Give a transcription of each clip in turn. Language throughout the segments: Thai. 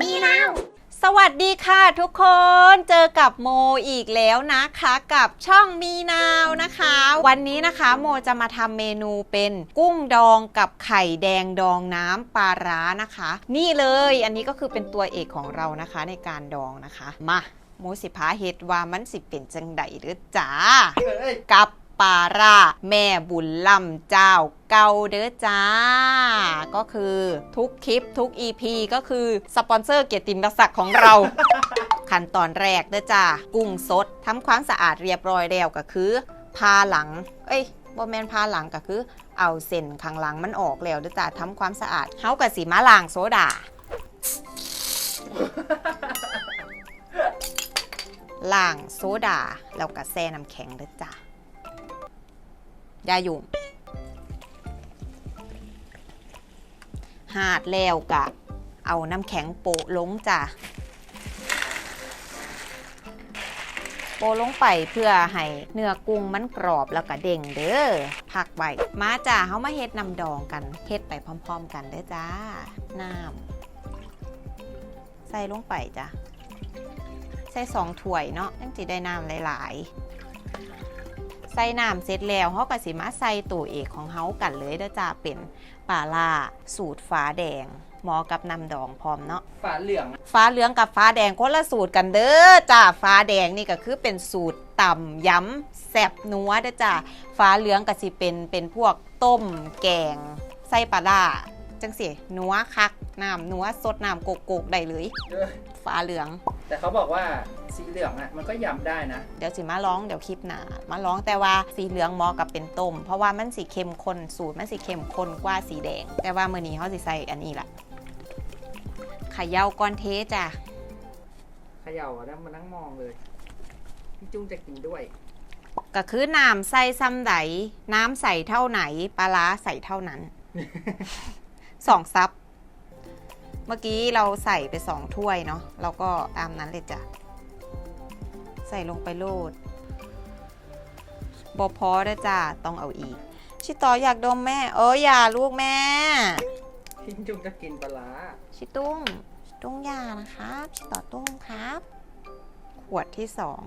มีนาวสวัสดีค่ะทุกคนเจอกับโมอีกแล้วนะคะ กับช่องมีนาวนะคะ วันนี้นะคะโมจะมาทำเมนูเป็นกุ้งดองกับไข่แดงดองน้ำปลาร้านะคะ นี่เลยอันนี้ก็คือเป็นตัวเอกของเรานะคะในการดองนะคะมาโมสิพาเฮ็ดว่ามันสิเป็นจังใดหรือจ้ากับปลาร่าแม่บุญลำเจ้า เกาเด้อจ้า ก็คือทุกคลิปทุก EP ก็คือสปอนเซอร์เกียรติมศักดิ์ของเรา ขั้นตอนแรกเด้อจ้า กุ้งสดทำความสะอาดเรียบร้อยแล้วก็คือพาหลัง เอ้ยบ่แมนพาหลังก็คือ เอาเส้นข้างหลังมันออกแล้วเด้อจ้าทำความสะอาดเฮากับสีมาล้างโซดาล้างโซดาแล้วก็แช่น้ำแข็งเด้อจ้าอยาหยุ่ง หาดแล้วกะ เอาน้ำแข็งโปะลงจ้ะ โปะลงไปเพื่อให้เนื้อกุ้งมันกรอบแล้วก็เด้งเด้อพักไว้มาจ้าเขามาเฮ็ดน้ำดองกันเฮ็ดไปพร้อม ๆ กันเด้อจ้าน้ำใส่ลงไปจ้ะ ใส่สองถ้วยเนาะจังสิได้น้ำหลายๆใส่น้ำเสร็จแล้วเขาก็สิมาใส่ตัวเอกของเขากันเลยเด้อจ้าเป็น ปลาล่า สูตรฟ้าแดงเหมอกับน้ำดองพร้อมเนาะฝาเหลือง ฟ้าเหลืองกับฟ้าแดงคนละสูตรกันเด้อจ้าฟ้าแดงนี่ก็คือเป็นสูตรต่ำย้ำแซ่บนัวเด้อจ้าฟ้าเหลืองก็สิเป็นเป็นพวกต้มแกงใส่ปลาล่า จังสินัวคักน้ำนัวสดน้ำโกกๆได้เลยฟ้าเหลือง แต่เขาบอกว่าสีเหลืองอะมันก็ยำได้นะ เดี๋ยวสิมาร้องเดี๋ยวคลิปหนามาร้องแต่ว่าสีเหลืองเหมอกับเป็นต้ม เพราะว่ามันสีเข้มข้นสูตรมันสีเข้มข้นกว่าสีแดง แต่ว่ามือนี้เขาสิใส่อันนี้ละเขย่าก้อนเทจ้ะเขย่าแล้วมานั่งมองเลยพี่จุ้งจะกินด้วยก็คือน้ำใส่ซ้ำใดน้ำใส่เท่าไหนปลาร้าใส่เท่านั้น สองซับเมื่อกี้เราใส่ไปสองถ้วยเนาะเราก็ตามนั้นเลยจ้ะ ใส่ลงไปโลดบอพอได้อจ้าต้องเอาอีก ชิต่ออยากดมแม่ เอออย่าลูกแม่พี่จุ้งจะกินปลาร้าชิตุ้ง ชิตุ้งอยานะครับ ชิต่อตุ้งครับ ขวดที่สอง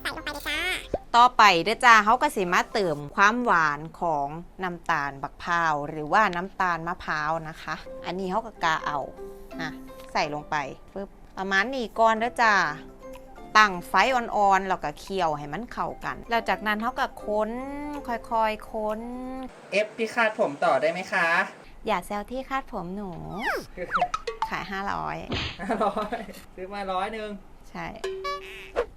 ใส่ลงไปเลยจ้า ต่อไปเด้อจ้าเขาก็สิมาเติมความหวานของน้ำตาลบักพร้าว หรือว่าน้ำตาลมะพร้าวนะคะ อันนี้เขาก็กาเอาอะใส่ลงไปปึ๊บประมาณนี้ก่อนเด้อจ้าตั้งไฟอ่อนๆแล้วก็เคี่ยวให้มันเข้ากัน แล้วจากนั้นเขาก็ค้นค่อยๆค้น เอฟพี่คาดผมต่อได้ไหมคะอย่าแซวที่คาดผมหนู ขาย500ห้าร้อยซื้อมาร้อยหนึ่ง ใช่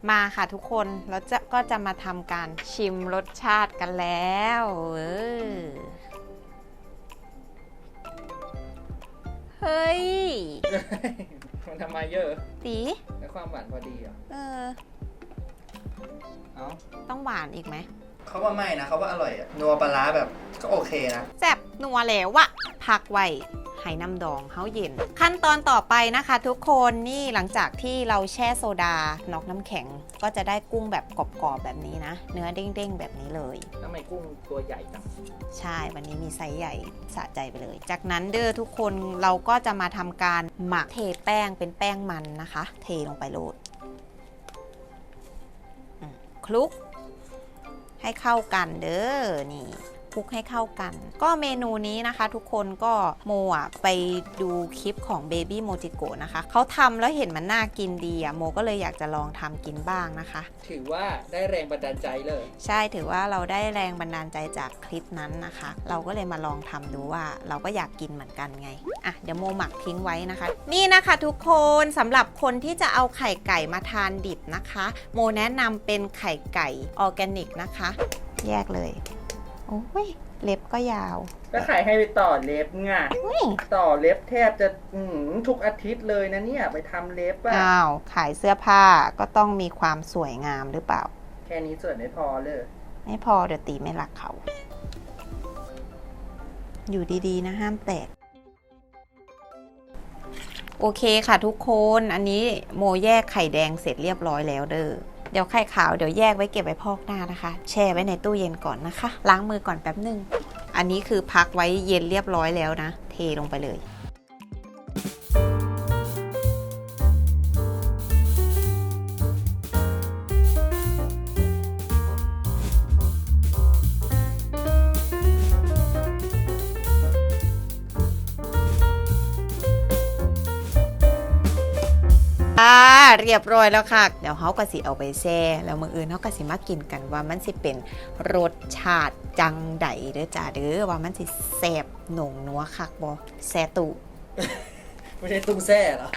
มาค่ะทุกคนเราจะก็จะมาทำการชิมรสชาติกันแล้วเออเฮ้ย มันทำไมเยอะตีแล้วความหวานพอดีเหรอะเออ เอ้าต้องหวานอีกไหม เขาว่าไม่นะเขาว่าอร่อยอะนัวปลาร้าแบบก็โอเคนะ แซ่บนัวแล้ววะพักไว้ ให้น้ำดองเฮาเย็น ขั้นตอนต่อไปนะคะ ทุกคนนี่หลังจากที่เราแช่โซดานอกน้ำแข็ง ก็จะได้กุ้งแบบกรอบๆแบบนี้นะ เนื้อเด้งๆ แบบนี้เลยทำไมกุ้งตัวใหญ่จังใช่วันนี้มีไซส์ใหญ่สะใจไปเลย จากนั้นเด้อทุกคนเราก็จะมาทำการหมักเทแป้งเป็นแป้งมันนะคะ เทลงไปโลดอืมคลุกให้เข้ากันเด้อนี่ค ลุกให้เข้ากัน ก็เมนูนี้นะคะ ทุกคนก็โมอะไปดูคลิปของ Baby m o j i k o นะคะเขาทำแล้วเห็นมันน่ากินดีอะโมก็เลยอยากจะลองทำกินบ้างนะคะ ถือว่าได้แรงบันดาลใจเลย ใช่ถือว่าเราได้แรงบันดาลใจจากคลิปนั้นนะคะ เราก็เลยมาลองทำดูว่าเราก็อยากกินเหมือนกันไงอะเดี๋ยวโมหมักทิ้งไว้นะคะ นี่นะคะทุกคนสำหรับคนที่จะเอาไข่ไก่มาทานดิบนะคะ โมแนะนำเป็นไข่ไก่ออร์แกนิกนะคะ แยกเลย โอ้ยเล็บก็ยาว ก็ขายให้ไปต่อเล็บไงอุ้ยต่อเล็บแทบจะอืมทุกอาทิตย์เลยนะเนี่ย ไปทำเล็บอะอ้าวขายเสื้อผ้าก็ต้องมีความสวยงามหรือเปล่า แค่นี้ส่วนไม่พอเลย ไม่พอเดี๋ยวตีไม่รักเขา อยู่ดีๆนะห้ามแตกโอเคค่ะทุกคน อันนี้โมแยกไข่แดงเสร็จเรียบร้อยแล้วเด้อ เดี๋ยวไข่ขาวเดี๋ยวแยกไว้เก็บไว้พอกหน้านะคะ แช่ไว้ในตู้เย็นก่อนนะคะ ล้างมือก่อนแป๊บหนึ่งอันนี้คือพักไว้เย็นเรียบร้อยแล้วนะ เทลงไปเลย เรียบร้อยแล้วค่ะ เดี๋ยวเขาก็สิเอาไปแช่แล้วมื้ออื่นเขาก็สิมากินกันว่ามันสิเป็นรสชาติจังใดเด้อจ้าเด้อว่ามันสิแซ่บหนงนัวคักบ่แซ่ตุไม่ใช่ตุ้งแซ่เหรอ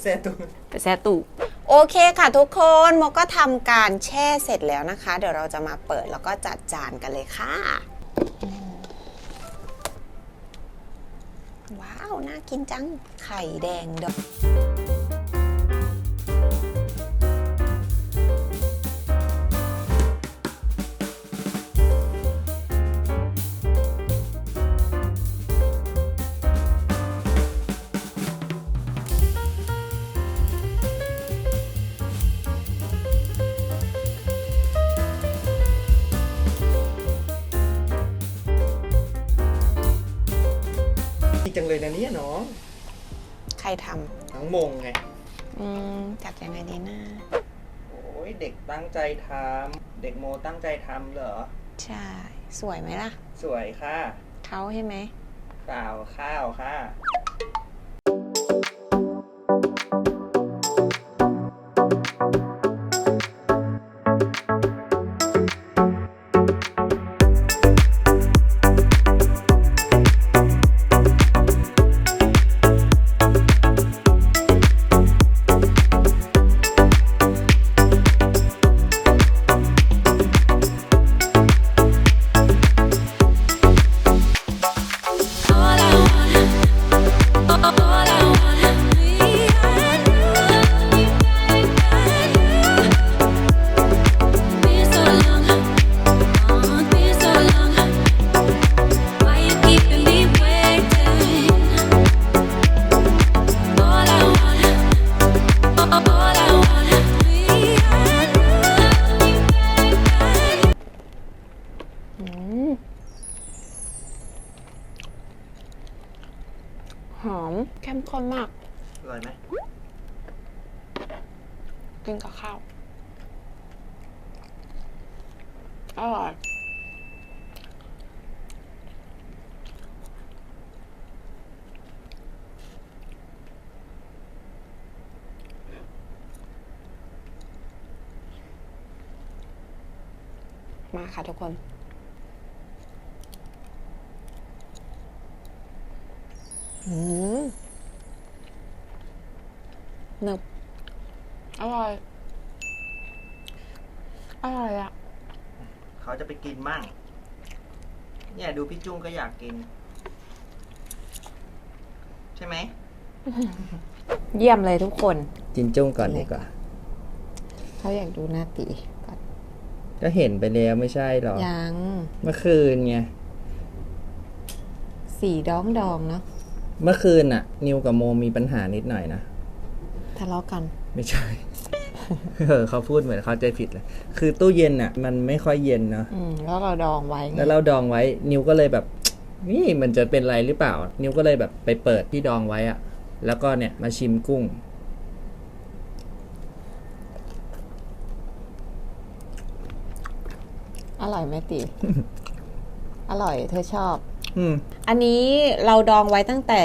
แซ่ตุ้งไปแซ่ตุโอเคค่ะทุกคนโมก็ทำการแช่เสร็จแล้วนะคะ เดี๋ยวเราจะมาเปิดแล้วก็จัดจานกันเลยค่ะ ว้าว น่ากินจัง ไข่แดงดอง ดีจังเลยนะเนี่ยน้องใครททั้งมงไงำอืมจัดยังไงดีนะโอ้ยเด็กตั้งใจทำเด็กโมตั้งใจทำเหรอ ใช่ สวยไหมล่ะ สวยค่ะเขาใช่ไหมเปล่าข้าวค่ะ หอมเข้มข้นมาก อร่อยไหมกินกับข้าว อร่อย มาค่ะทุกคน อืมหนึบอร่อย อร่อยอะเขาจะไปกินมั่ง เนี่ยดูพี่จุ้งก็อยากกิน ใช่ไหม เยี่ยมเลยทุกคนกินจุ้งก่อนดีกว่า เขาอยากดูหน้าตีก่อนก็เห็นไปแล้วไม่ใช่หรอยัง เมื่อคืนไง สีดองดองๆเนาะ เมื่อคืนน่ะ นิวกับโมมีปัญหานิดหน่อยนะทะเลาะกัน ไม่ใช่ เออเขาพูดเหมือนเขาใจผิดเลย คือตู้เย็นอะ มันไม่ค่อยเย็นเนาะอืมแล้วเราดองไว้ไงแล้วเราดองไว้ นิวก็เลยแบบ นี่มันจะเป็นไรหรือเปล่า นิวก็เลยแบบไปเปิดที่ดองไว้อะแล้วก็เนี่ยมาชิมกุ้ง อร่อยไหมตีอร่อยเธอชอบ อืมอันนี้เราดองไว้ตั้งแต่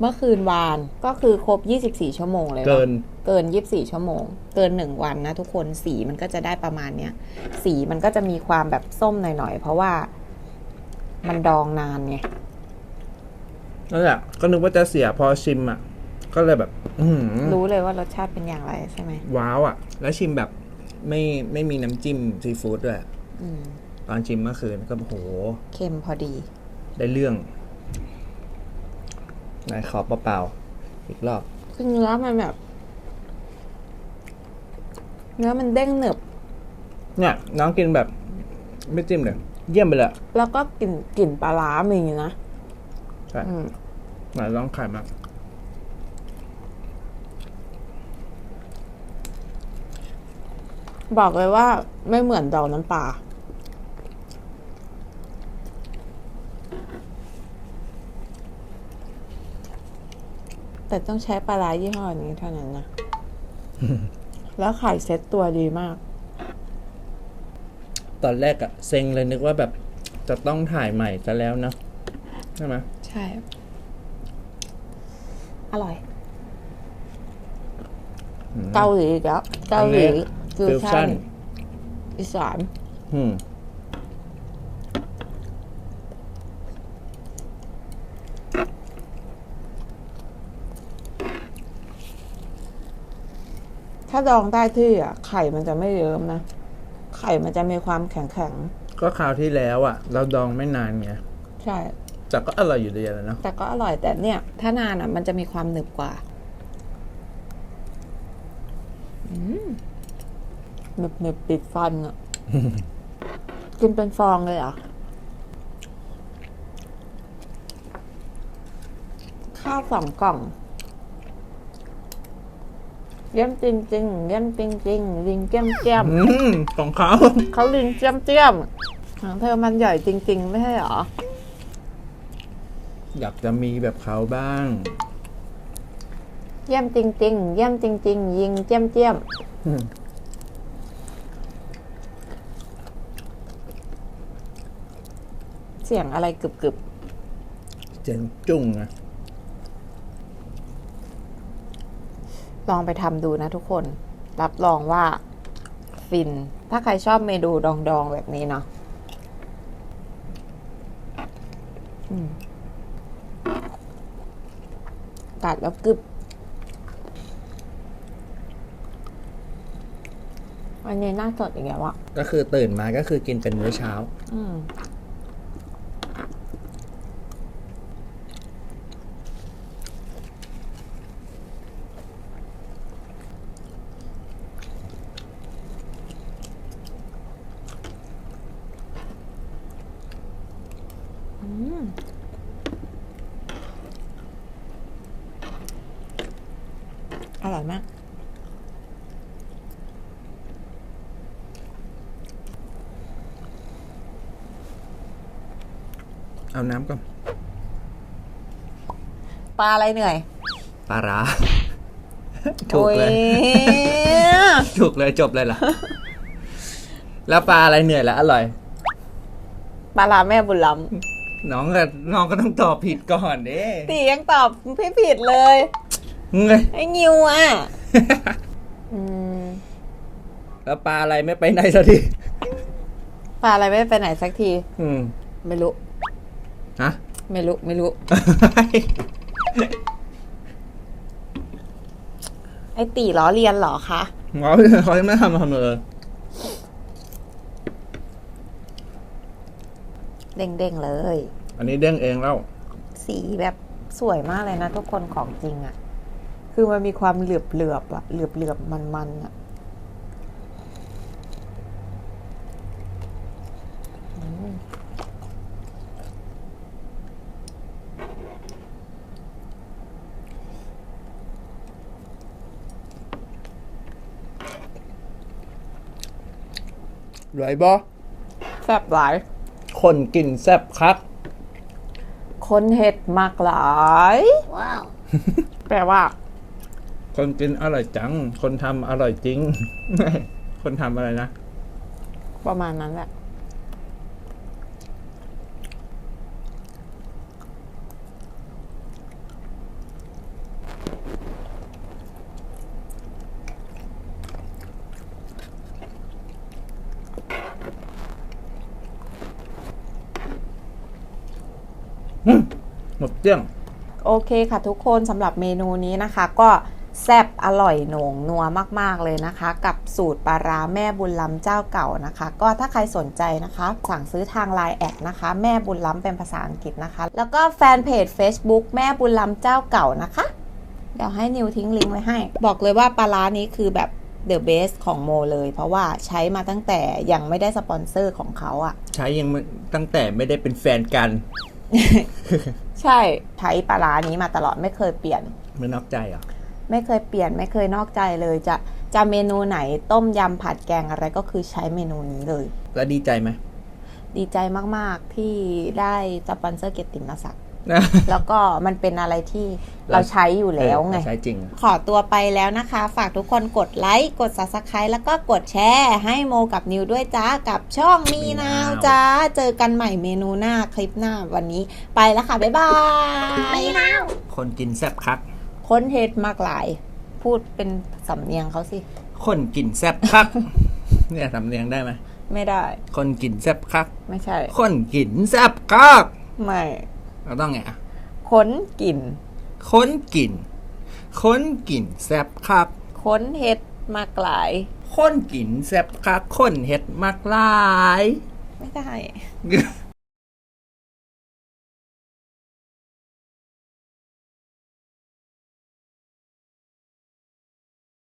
เมื่อคืนวานก็คือครบ 24 ชั่วโมงเลยอะเกินเกิน 24 ชั่วโมง เกิน 1 วันนะทุกคนสีมันก็จะได้ประมาณเนี้ยสีมันก็จะมีความแบบส้มหน่อยๆ เพราะว่ามันดองนานไงนั่นแหละก็นึกว่าจะเสียพอชิมอะ ก็เลยแบบอือหือรู้เลยว่ารสชาติเป็นอย่างไรใช่ไหมว้าวอะ แล้วชิมแบบไม่ไม่มีน้ำจิ้มซีฟู้ดด้วยอืมตอนชิมเมื่อคืนก็โอ้โหเค็มพอดี ได้เรื่องไหนขอเปล่าๆอีกรอบ คือเนื้อมันแบบ เนื้อมันเด้งหนึบ เนี่ย น้องกินแบบไม่จิ้มเลย เยี่ยมไปเลยอะแล้วก็กลิ่นกลิ่นปลาร้ามีนะใช่อืมไหนลองไข่มาบอกเลยว่าไม่เหมือนดองน้ำปลา แต่ต้องใช้ปลาร้ายี่ห้อนี้เท่านั้นนะ แล้วไข่เซ็ตตัวดีมาก ตอนแรกอะเซ็งเลยนึกว่าแบบจะต้องถ่ายใหม่ซะแล้วเนอะใช่ไหมใช่ อร่อยอืมเกาหลีอีกแล้วเกาหลีอันนี้ฟิวฟิวชั่ชั่นนอีสานอืม ถ้าดองได้ที่อะไข่มันจะไม่เยิ้มนะ ไข่มันจะมีความแข็งแข็งก็คราวที่แล้วอะ เราดองไม่นานไงๆใช่ แต่ก็อร่อยอยู่ดีแหละเนาะแต่ก็อร่อยแต่เนี่ย ถ้านานอะ มันจะมีความหนึบกว่าอืมหนึบหนึบติดฟันอะ กินเป็นฟองเลยเหรอะ ข้าวสองกล่อง เยี่ยมจริงจริงๆเยี่ยมจริงจริงๆลิงเจียมเจียมอืมของเขาเขาลิงเจียมเจียมของเธอมันใหญ่จริง ๆ ไม่ใช่เหรอ อยากจะมีแบบเขาบ้าง เยี่ยมจริง ๆ เยี่ยมจริง ๆ ยิงเจียมเจียมอืมเสียงอะไรกรึบกรึบเจนจุ้งนะ ลองไปทำดูนะทุกคน รับรองว่าฟิน ถ้าใครชอบเมนูดองๆแบบนี้เนาะอืมกัดแล้วกรึบ อันนี้น่าสดอีกแล้วอะก็คือตื่นมาก็คือกินเป็นมื้อเช้า อืม เอาน้ำก่อนปลาอะไรเหนื่อยปลาร้า ถูกเลย โอ้ยถูกเลยจบเลยล่ะแล้วปลาอะไรเหนื่อยแล้วอร่อย ปลาลาแม่บุญล้น้องก็น้องก็ต้องตอบผิดก่อนเด้ำตียังตอบพี่ผิดเลย เงย ไอ้งิวอะ อืมแล้วปลาอะไรไม่ไปไหนสักทีปลาอะไรไม่ไปไหนสักที อืม ไม่รู้ ฮะ ไม่รู้ ไม่รู้ ไอ้ตีล้อเลียนเหรอคะหมอเขาไม่ทำทำเลยเด้งๆเลย อันนี้เด้งเองแล้ว สีแบบสวยมากเลยนะทุกคนของจริงอะ่ะ คือมันมีความเหลือบเหลือบๆอะเหลือบเหลือบมันมันๆอะ ไหวบอแซ่บหลาย คนกินแซ่บคัก คนเห็ดมากหลาย ว้าว แปลว่า คนกินอร่อยจัง คนทำอร่อยจริง คนทำอะไรนะ ประมาณนั้นแหละ หมดเกลี้ยงโอเคค่ะทุกคนสำหรับเมนูนี้นะคะ ก็แซ่บอร่อยโหนงนัวมาก ๆ เลยนะคะ กับสูตรปลาร้าแม่บุญล้ำเจ้าเก่านะคะ ก็ถ้าใครสนใจนะคะ สั่งซื้อทาง Line แอดนะคะ แม่บุญล้ำเป็นภาษาอังกฤษนะคะ แล้วก็แฟนเพจ Facebook แม่บุญล้ำเจ้าเก่านะคะ เดี๋ยวให้นิวทิ้งลิงก์ไว้ให้ บอกเลยว่าปลาร้านี้คือแบบ The Best ของโมเลย เพราะว่าใช้มาตั้งแต่ยังไม่ได้สปอนเซอร์ของเขาอะใช้ยังไม่ตั้งแต่ไม่ได้เป็นแฟนกัน ใช่ใช้ปลาร้านี้มาตลอดไม่เคยเปลี่ยน ไม่นอกใจเหรอะไม่เคยเปลี่ยนไม่เคยนอกใจเลยจะจะเมนูไหนต้มยำผัดแกงอะไรก็คือใช้เมนูนี้เลย แล้วดีใจไหมดีใจมาก ๆ ที่ได้สปอนเซอร์เกียรติมศักดิ์นะ แล้วก็มันเป็นอะไรที่เราใช้อยู่แล้วไงเออใช้จริง ขอตัวไปแล้วนะคะ ฝากทุกคนกดไลค์ กด subscribe แล้วก็กดแชร์ ให้โมกับนิวด้วยจ้า กับช่องมีนาวจ้า เจอกันใหม่เมนูหน้าคลิปหน้าวันนี้ ไปแล้วค่ะ บ๊ายบายมีนาวคนกินแซ่บคักค้นเฮ็ดมากหลายอพูดเป็นสำเนียงเขาสิ คนกินแซ่บคัก เนี่ยสำเนียงได้ไหมไม่ได้ คนกินแซ่บคัก ไม่ใช่ คนกินแซ่บคัก ไม่ เราต้องไงอะค้นกลิ่นคนกินคนกินแซ่บคักค้นเฮ็ดมากหลายคนกินแซ่บคักคนเฮ็ดมากหลาย ไม่ได้เ